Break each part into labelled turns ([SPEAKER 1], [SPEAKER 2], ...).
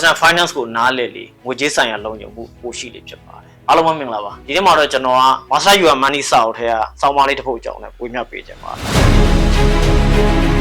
[SPEAKER 1] personal finance ကိုနားလည်လေငွေကြေးဆိုင်ရာလုံခြုံမှုပိုရှိလေဖြစ်ပါတယ်အားလုံးပဲမင်္ဂလာပါဒီနေ့မှာတော့ကျွန်တော်က Master Your Money စာအုပ်ထဲကစောင်းမလေးတစ်ပုဒ်ကြောင်းနဲ့ဝေမျှပေးခြင်းပါတယ်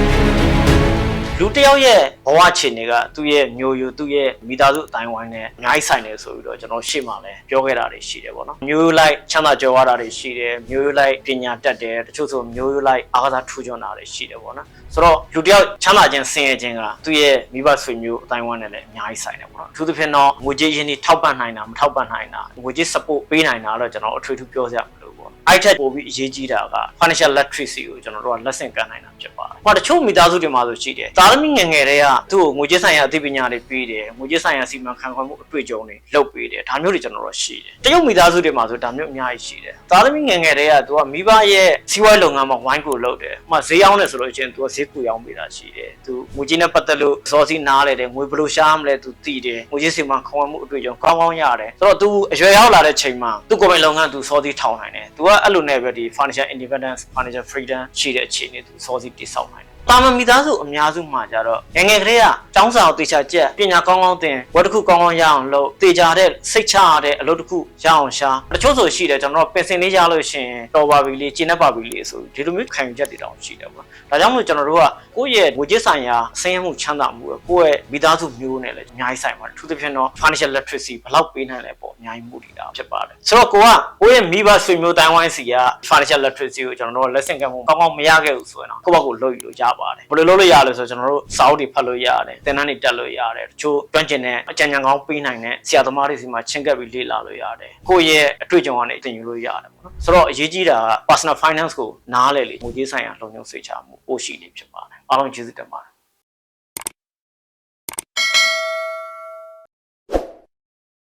[SPEAKER 1] လူတစ်ယောက်ရဲ့ဘဝအခြေအနေကသူ့ရဲ့မျိုးရိုးသူ့ရဲ့မိသားစုအတိုင်းဝိုင်းနဲ့အများကြီးဆိုင်တယ်ဆိုပြီးတော့ကျွန်တော်ရှေ့မှာလည်းပြောခဲ့တာတွေရှိတယ်ပေါ့နော်မျိုးရိုးလိုက်ချမ်းသာကြွယ်ဝတာတွေရှိတယ်မျိုးရိုးလိုက်ပညာတတ်တယ်တချို့ဆိုမျိုးရိုးလိုက်အားကစားထူးချွန်တာတွေရှိတယ်ပေါ့နော်ဆိုတော့လူတစ်ယောက်ချမ်းသာခြင်းဆင်းရဲခြင်းကသူ့ရဲ့မိဘဆွေမျိုးအတိုင်းဝိုင်းနဲ့လည်းအများကြီးဆိုင်တယ်ပေါ့နော်အထူးသဖြင့်တော့ငွေကြေးရင်းနှီးထောက်ပံ့နိုင်တာမထောက်ပံ့နိုင်တာငွေကြေး support ပေးနိုင်တာတော့ကျွန်တော်အထွေထူးပြောစရာမလို ပေါ့အဲ့ထက်ပိုပြီးအရေးကြီးတာက financial literacy ကိုကျွန်တော်တို့ကလက်ဆင့်ကမ်းနိုင်တာဖြစ်ပါတယ်။ဟောတချို့မိသားစုတွေမှာဆိုရှိတယ်။သားသမီးငယ်ငယ်တွေကသူ့ကိုငွေကြေးဆိုင်ရာအသိပညာတွေပေးတယ်။ငွေကြေးဆိုင်ရာစီမံခန့်ခွဲမှုအတွေ့အကြုံတွေလုပ်ပေးတယ်။ဒါမျိုးတွေကျွန်တော်တို့ရှိတယ်။တရုတ်မိသားစုတွေမှာဆိုဒါမျိုးအများကြီးရှိတယ်။သားသမီးငယ်ငယ်တွေကသူကမိဘရဲ့စီးပွားရေးလုပ်ငန်းမှာဝိုင်းကိုလုပ်တယ်။ဟိုမှာဈေးရောင်းတယ်ဆိုလို့ရှိရင်သူကဈေးကူရောင်းပေးတာရှိတယ်။သူငွေကြေးနဲ့ပတ်သက်လို့စောစီနားလေတယ်ငွေဘယ်လိုရှားမလဲသူသိတယ်။ငွေကြေးစီမံခန့်ခွဲမှုအတွေ့အကြုံကောင်းကောင်းရတယ်။ဆိုတော့သူအရွယ်ရောက်လာတဲ့ချိန်မှာသူ့ကိုယ်ပိုင်လုပ်ငန်းသူစောစီထောင်နိုင်တယ်။သူကအဲ့လိုနဲ့ပဲဒီ financial independence financial freedom ရှိတဲ့အခြေအနေသူစောစီတည်ဆောက်နိုင်တယ်။တာမန်မိသားစုအများစုမှာကြတော့ငယ်ငယ်ကလေးကကျောင်းစာကိုတေချာကြက်ပညာကောင်းကောင်းသင်ဝတ်တစ်ခုကောင်းကောင်းရအောင်လုပ်တေချာတဲ့စိတ်ချရတဲ့အလုပ်တစ်ခုရအောင်ရှာတချို့ဆိုရှိတယ်ကျွန်တော်တို့ပင်စင်လေးရလို့ရှိရင်တော်ပါပြီလေကျင်းတတ်ပါပြီလေဆိုဒီလိုမျိုးခံယူချက်တွေတောင်ရှိတယ်ပေါ့။ဒါကြောင့်မို့ကျွန်တော်တို့ကကိုယ့်ရဲ့ငွေကြေးဆိုင်ရာဆင်းရဲမှုချမ်းသာမှုကိုယ့်ရဲ့မိသားစုမျိုးနဲ့လည်းအများကြီးဆိုင်ပါတယ်။အထူးသဖြင့်တော့ financial literacy ဘယ်လောက်ပေးနိုင်လဲပေါ့ အများကြီးမှုတည်တာဖြစ်ပါတယ်။ဆိုတော့ကိုကကိုယ့်ရဲ့မိဘဆွေမျိုးတိုင်းဝိုင်းစီက financial literacy ကိုကျွန်တော်တို့ကလက်ဆင့်ကမ်းမှုကောင်းကောင်းမရခဲ့ဘူးဆိုရင်တော့ကိုယ့်ဘက်ကိုလုပ်ယူလို့ရပါတယ်။ဘယ်လိုလုပ်လို့ရလဲဆိုတော့ကျွန်တော်တို့စာအုပ်တွေဖတ်လို့ရတယ်။သင်တန်းတွေတက်လို့ရတယ်။တချို့ကျွမ်းကျင်တဲ့အကြံဉာဏ်ကောင်းပေးနိုင်တဲ့ဆရာသမားတွေစီမှာချင်းကပ်ပြီးလေ့လာလို့ရတယ်။ကိုယ့်ရဲ့အတွေ့အကြုံကနေသင်ယူလို့ရတယ်ပေါ့နော်။ဆိုတော့အရေးကြီးတာက personal finance ကိုနားလည်လေငွေကြေးဆိုင်ရာလုံခြုံစိတ်ချမှုပို့ရှိနေဖြစ်ပါတယ်။အားလုံးကျေးဇူးတင်ပါတယ်